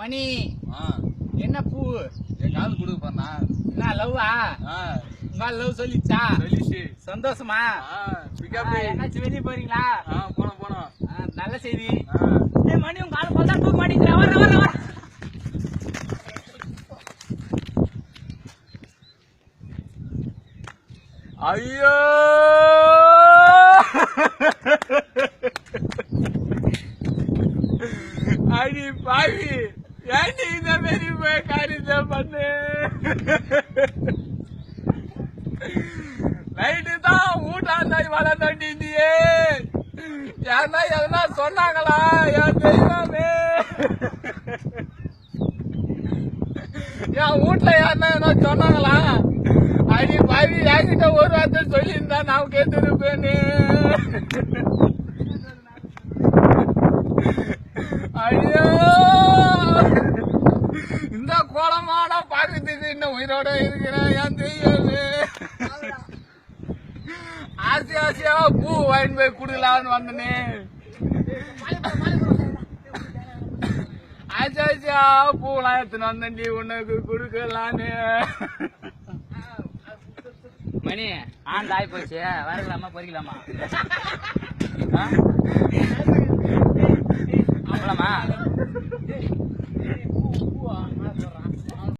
மணி. என்ன பூ? என் காது போறா என்ன லவ்வா? உங்க லவ் சொல்லிச்சா? சொல்லிச்சு. சந்தோஷமா? என்னாச்சும் வெளியே போறீங்களா? போனோம் போனோம். நல்ல செய்தி. மணி உங்க ஆளு போல தூக்க மாட்டேங்கிற வர வர வர. ஐயோ! அடி பாவி. ஏன்டி இந்த மாதிரி போய் காரியத்தை பண்ணு? நைட்டு தான் ஊட்டாந்தாய் வள தண்டிந்தியே யாருன்னா எதனா சொன்னாங்களா? என் தெய்வமே. என் வீட்டுல யாருன்னா என்ன சொன்னாங்களா? அடி பாவி என்கிட்ட ஒரு வார்த்தை சொல்லியிருந்தா நான் கேட்டுருப்பேன்னு ஐயோ கோலமான பாக்கிறதுக்கு இன்னும் உயிரோட இருக்கிறேன். ஏன் தெய்வமே. ஆசை பூ வாங்கி போய் குடுக்கலான்னு வந்தனே. ஆசை ஆசையா பூலாம் எடுத்துன்னு வந்தேன்டி. உனக்கு குடுக்கலான்னு. மணி ஆண்டு ஆகி போச்சு வரலாமா பொறிக்கலாமா? அவ்வளோமா